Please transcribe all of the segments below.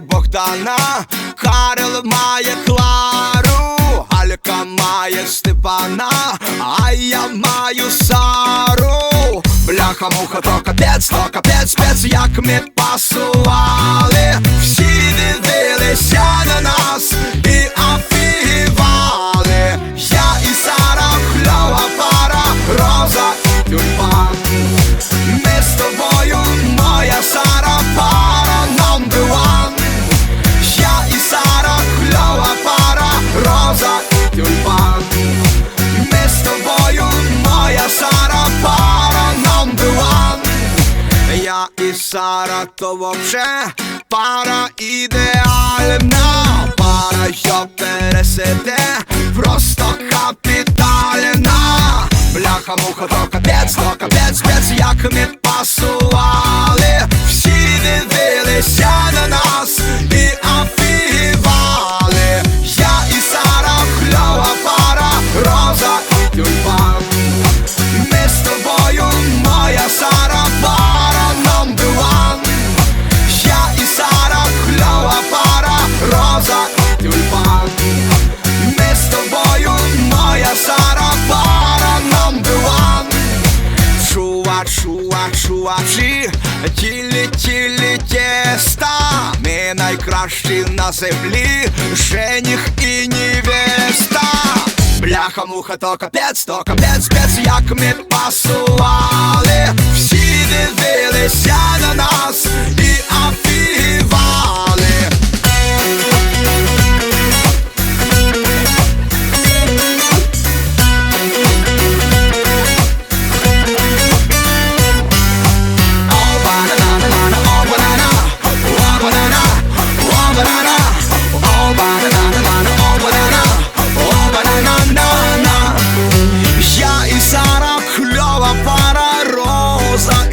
Богдана, Карел має Клару, Алька має Степана, а я маю Сару. Бляха муха, то капець, то капець, спец, як ми пасували. Я і Сара, то вообще пара ідеальна Пара, що пересиде, просто Чува, чувачі, тілі, тілі тіста Ми найкращі на землі, жених і невеста. Бляха, муха, то капець, то капець, капець, як ми пасували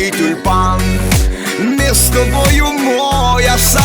великий тюльпан. Ми з тобою моя вся.